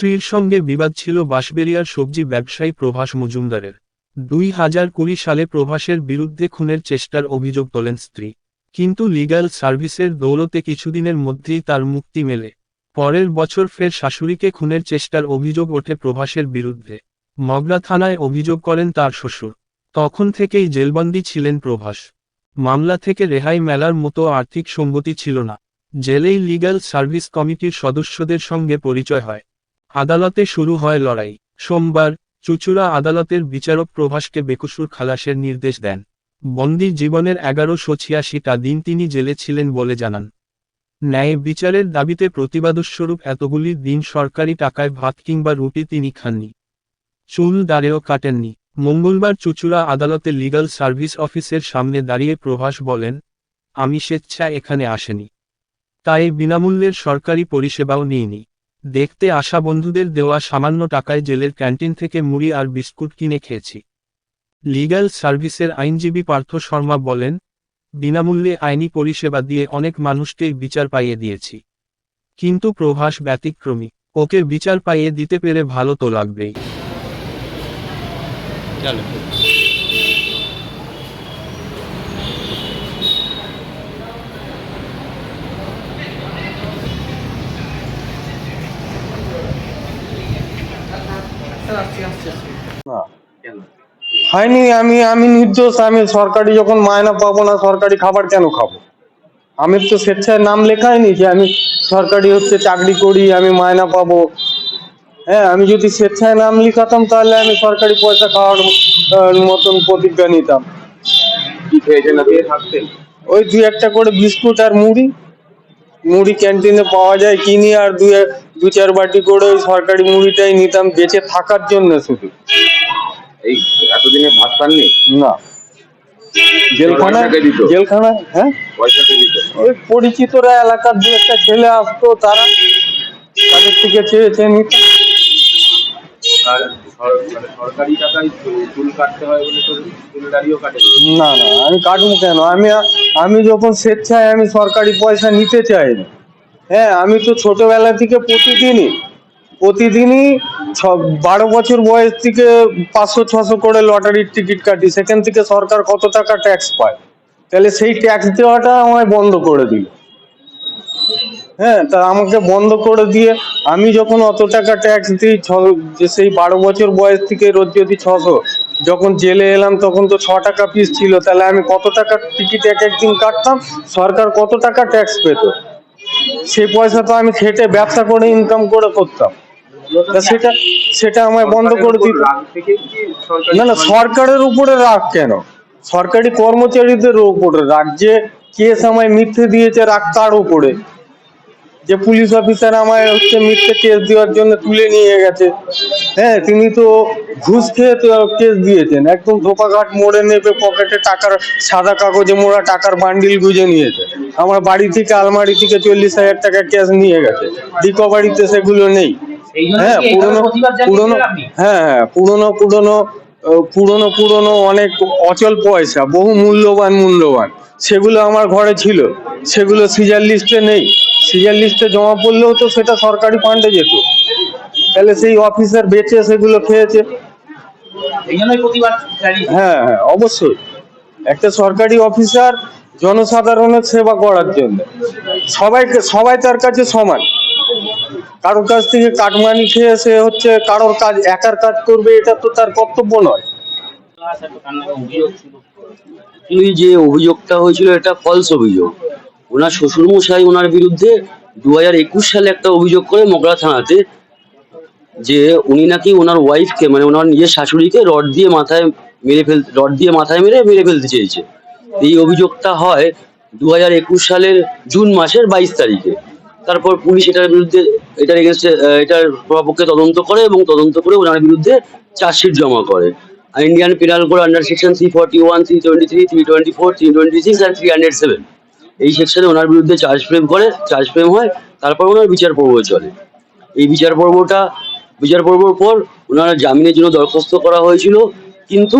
স্ত্রীর সঙ্গে বিবাদ ছিল বাঁশবেরিয়ার সবজি ব্যবসায়ী প্রভাস মজুমদারের। দুই হাজার কুড়ি সালে প্রভাসের বিরুদ্ধে খুনের চেষ্টার অভিযোগ তোলেন স্ত্রী। কিন্তু লিগ্যাল সার্ভিসের দৌলতে কিছুদিনের মধ্যেই তার মুক্তি মেলে। পরের বছর ফের শাশুড়িকে খুনের চেষ্টার অভিযোগ ওঠে প্রভাসের বিরুদ্ধে। মগরা থানায় অভিযোগ করেন তার শ্বশুর। তখন থেকেই জেলবন্দি ছিলেন প্রভাস। মামলা থেকে রেহাই মেলার মতো আর্থিক সঙ্গতি ছিল না। জেলেই লিগ্যাল সার্ভিস কমিটির সদস্যদের সঙ্গে পরিচয় হয়। আদালতে শুরু হয় লড়াই। সোমবার, চুচুড়া আদালতের বিচারক প্রভাসকে বেকসুর খালাসের নির্দেশ দেন। বন্দি জীবনের এগারোশো ছিয়াশিটা দিন তিনি জেলে ছিলেন বলে জানান। ন্যায় বিচারের দাবিতে প্রতিবাদস্বরূপ এতগুলি দিন সরকারি টাকায় ভাত কিংবা রুটি তিনি খাননি। চুল দাঁড়েও কাটেননি। মঙ্গলবার চুচুড়া আদালতে লিগ্যাল সার্ভিস অফিসের সামনে দাঁড়িয়ে প্রভাস বলেন, আমি স্বেচ্ছা এখানে আসেনি। তাই বিনামূল্যের সরকারি পরিষেবাও নিইনি। দেখতে আসা বন্ধুদের দেওয়া সামান্য টাকায় জেলের ক্যান্টিন থেকে মুড়ি আর বিস্কুট কিনে খেয়েছি। লিগ্যাল সার্ভিসের আইনজীবী পার্থ শর্মা বলেন, বিনামূল্যে আইনি পরিষেবা দিয়ে অনেক মানুষকেই বিচার পাইয়ে দিয়েছি। কিন্তু প্রভাস ব্যতিক্রমী, ওকে বিচার পাইয়ে দিতে পেরে ভালো তো লাগবেই। হয়নি, আমি আমি নির্দোষ, আমি সরকারি যখন মায়না পাবো না, সরকারি খাবার কেন খাব? আমি তো স্বেচ্ছায় নাম লেখাইনি যে আমি সরকারি হচ্ছে চাকরি করি, আমি মায়না পাবো। হ্যাঁ আমি যদি স্বেচ্ছায় নাম লিখাতাম তাহলে আমি সরকারি পয়সা খাওয়ার মতন প্রতিজ্ঞা নিতাম। ওই দুই একটা করে বিস্কুট আর মুড়ি। মুড়ি ক্যান্টিনে পাওয়া যায়, কিনি আর দুই দু চার বাটি করে ওই সরকারি মুড়িটাই নিতাম বেঁচে থাকার জন্য শুধু। এই এতদিনে ভাত পাননি? না? জেলখানায় হ্যাঁ? ওই পরিচিতরা এলাকার দু একটা ছেলে আসতো তারা তাদের থেকে চেয়েছে নিতে। আর মানে সরকারি টাকায় চুল- চুল কাটতে হয় বলে তো চুল দাড়িও কাটে না। না আমি কাটবো কেন? আমি আমি যখন স্বেচ্ছায় আমি সরকারি পয়সা নিতে চাই না হ্যাঁ আমি তো ছোটবেলা থেকে প্রতিদিনই প্রতিদিনই ছ, বারো বছর বয়স থেকে পাঁচশো, ছশো করে লটারির টিকিট কাটি। সেখান থেকে সরকার কত টাকা ট্যাক্স পায়? তাহলে সেই ট্যাক্স দেওয়াটা আমায় বন্ধ করে দিল। হ্যাঁ তা আমাকে বন্ধ করে দিয়ে আমি যখন অত টাকা ট্যাক্স দিই, ছ- সেই বারো বছর বয়স থেকে রোজ যদি ছশো, যখন জেলে এলাম তখন তো ছ টাকা পিস ছিল, তাহলে আমি কত টাকা টিকিট এক একদিন কাটতাম? সরকার কত টাকা ট্যাক্স পেত? সেই পয়সা তো আমি খেটে ব্যবসা করে ইনকাম করে করতাম। তা সেটা সেটা আমায় বন্ধ করে দিত না না সরকারের উপরে রাগ কেন? সরকারি কর্মচারীদের উপরে রাগ। যে কেস আমায় মিথ্যে দিয়েছে রাগ তার উপরে? যে পুলিশ অফিসার আমায় হচ্ছে মিথ্যে কেস দেওয়ার জন্য তুলে নিয়ে গেছে। হ্যাঁ তিনি তো ঘুষ খেয়ে তো কেস দিয়েছেন। একদম ধোপাঘাট মোড়ে নেবে পকেটে টাকার সাদা কাগজে মোড়া টাকার বান্ডিল গুজে নিয়েছে। আমার বাড়ি থেকে আলমারি থেকে চল্লিশ হাজার টাকা ক্যাশ নিয়ে গেছে। রিকভারিতে সেগুলো নেই। হ্যাঁ পুরনো পুরনো হ্যাঁ হ্যাঁ পুরনো পুরনো পুরনো পুরনো অনেক অচল পয়সা বহু মূল্যবান মূল্যবান। সেগুলো আমার ঘরে ছিল। সেগুলো সিজার লিস্টে নেই। সিজার লিস্টে জমা পড়লেও তো সেটা সরকারি ফান্ডে যেত। তাহলে সেই অফিসার বেচে সেগুলো খেয়েছে। হ্যাঁ হ্যাঁ অবশ্যই। একটা সরকারি অফিসার জনসাধারণের সেবা করার জন্য। সবাইকে, সবাই তার কাছে সমান। কারোর কাছ থেকে কাটমানি খেয়ে সে হচ্ছে কারোর কাজ, একার কাজ করবে, এটা তো তার কর্তব্য নয়। যে অভিযোগটা হয়েছিল, এটা ফলস অভিযোগ। ওনার শ্বশুরমশাই ওনার বিরুদ্ধে দু হাজার একুশ সালে একটা অভিযোগ করে মগরা থানাতে, যে উনি নাকি ওনার ওয়াইফকে মানে ওনার নিজের শাশুড়িকে রড দিয়ে মাথায় মেরে ফেল, রড দিয়ে মাথায় মেরে মেরে ফেলতে চেয়েছে। এই অভিযোগটা হয় দু হাজার একুশ সালের জুন মাসের বাইশ তারিখে। তারপর পুলিশ এটার বিরুদ্ধে, এটার এগেনস্টে এটার প্রপক্ষে তদন্ত করে এবং তদন্ত করে ওনার বিরুদ্ধে চার্জশিট জমা করে। Indian penal code under section three forty one three twenty three three twenty four three twenty six and three hundred seven এই সেকশনে ওনার বিরুদ্ধে চার্জ ফ্রেম করে চার্জ ফ্রেম হয়, তারপর ওনার বিচার পর্ব চলে। এই বিচার পর্বটা, বিচার পর্বর পর ওনার জামিনের জন্য দরখাস্ত করা হয়েছিল, কিন্তু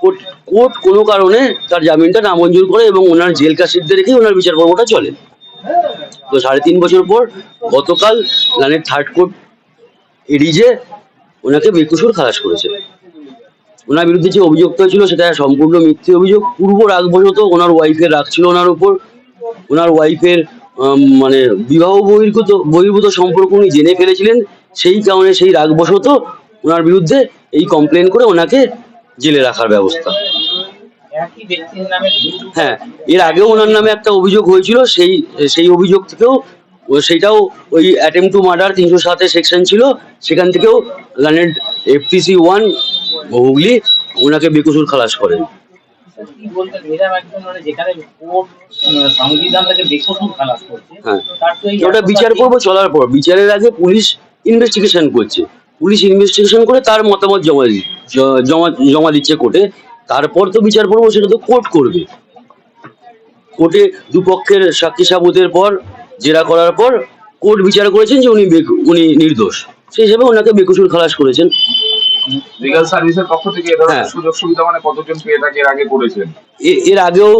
কোর্ট কোর্ট কোনো কারণে তার জামিনটা নামঞ্জুর করে এবং ওনার জেল কাশিদদের রেখেই ওনার বিচার পর্বটা চলে। তো সাড়ে তিন বছর পর গতকাল লানের থার্ড কোর্ট এডিজে ওনাকে বেকুসুর খালাস করেছে। ওনার বিরুদ্ধে যে অভিযোগটা ছিল সেটা সম্পূর্ণ মিথ্যে অভিযোগ। পূর্ব রাগবশত ওনার ওয়াইফের রাগ ছিল ওনার উপর। ওনার ওয়াইফের মানে বিবাহ বহির্ভূত বহির্ভূত সম্পর্ক উনি জেনে ফেলেছিলেন। সেই কারণে সেই রাগবশত ওনার বিরুদ্ধে এই কমপ্লেন করে ওনাকে জেলে রাখার ব্যবস্থা। হ্যাঁ এর আগেও ওনার নামে একটা অভিযোগ হয়েছিল সেই সেই অভিযোগ থেকেও ও সেইটাও ওই অ্যাটেম্প টু মার্ডার তিনশো সাতে সেকশন ছিল সেখান থেকেও লানেড এফটিসি ওয়ান হুগলি ওনাকে বেকসুর খালাস করেন। মানে হ্যাঁ। ওটা বিচার করব চলার পর। বিচারের আগে পুলিশ ইনভেস্টিগেশন করছে। পুলিশ ইনভেস্টিগেশন করে তার মতামত জমা দি- জমা জমা দিচ্ছে কোর্টে তারপর তো বিচার পর্ব সেটা তো কোর্ট করবে। কোর্টে দুপক্ষের সাক্ষী সাবুতের পর জেরা করার পর কোর্ট বিচার করেছেন যে উনি উনি নির্দোষ। সেই হিসেবে ওনাকে বেকসুর খালাস করেছেন। লিগাল সার্ভিসের পক্ষ থেকে হ্যাঁ। সুযোগ সুবিধা মানে কতজন পেয়ে থাকে এর আগে করেছেন? এর আগেও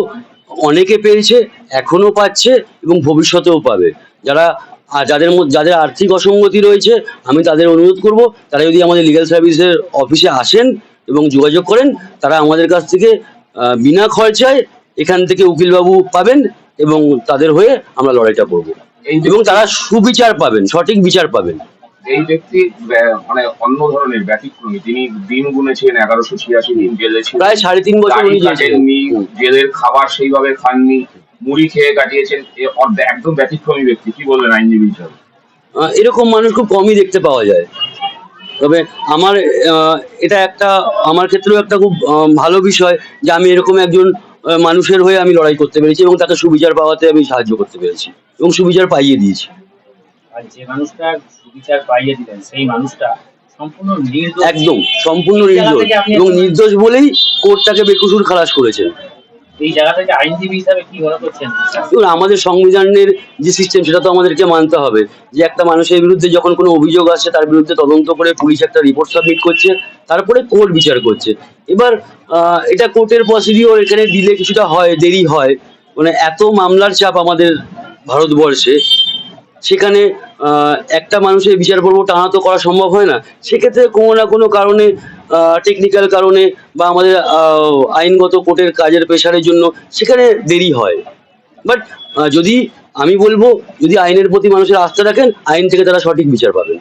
অনেকে পেয়েছে এখনও পাচ্ছে এবং ভবিষ্যতেও পাবে। যারা আর যাদের মধ্যে যাদের আর্থিক অসঙ্গতি রয়েছে আমি তাদের অনুরোধ করব তারা যদি আমাদের লিগ্যাল সার্ভিসের অফিসে আসেন এবং যোগাযোগ করেন তারা আমাদের কাছ থেকে বিনা খরচায় এখান থেকে উকিলবাবু পাবেন এবং তাদের হয়ে আমরা লড়াইটা করব। এই এবং তারা সুবিচার পাবেন সঠিক বিচার পাবেন। এই ব্যক্তি মানে অন্য ধরনের ব্যতিক্রমী তিনি দিন গুনেছেন এগারোশো ছিয়াশি দিন জেলে ছিলেন প্রায় সাড়ে তিন বছর উনি। জেলের খাবার সেইভাবে খাননি। মুড়ি খেয়ে কাটিয়েছেন একদম ব্যতিক্রমী ব্যক্তি। কি বলবেন আইনজীবী হিসাবে? এরকম মানুষ খুব কমই দেখতে পাওয়া যায়। তবে আমার এটা একটা আমার ক্ষেত্রেও একটা খুব ভালো বিষয় যে আমি এরকম একজন মানুষের হয়ে আমি লড়াই করতে পেরেছি এবং তাকে সুবিচার পাওয়াতে আমি সাহায্য করতে পেরেছি এবং সুবিচার পাইয়ে দিয়েছি। আর যে মানুষটা সুবিচার পাইয়ে দিলেন সেই মানুষটা সম্পূর্ণ একদম সম্পূর্ণ নির্দোষ এবং নির্দোষ বলেই কোর্ট তাকে বেকসুর খালাস করেছেন। এই জায়গা থেকে আইনজীবী হিসাবে কি মনে করছেন? আমাদের সংবিধানের যে সিস্টেম সেটা তো আমাদেরকে মানতে হবে। যে একটা মানুষের বিরুদ্ধে যখন কোনো অভিযোগ আসছে তার বিরুদ্ধে তদন্ত করে পুলিশ একটা রিপোর্ট সাবমিট করছে, তারপরে কোর্ট বিচার করছে। এবার এটা কোর্টের প্রসিডিওর এখানে দিলে কিছুটা হয়, দেরি হয়। মানে এত মামলার চাপ আমাদের ভারতবর্ষে। সেখানে একটা মানুষের বিচার পর্ব টানা তো করা সম্ভব হয় না। সেক্ষেত্রে কোনো না কোনো কারণে টেকনিক্যাল কারণে বা আমাদের আইনগত কোর্টের কাজের প্রেশারের জন্য সেখানে দেরি হয়। বাট যদি আমি বলব, যদি আইনের প্রতি মানুষের আস্থা রাখেন, আইন থেকে তারা সঠিক বিচার পাবেন।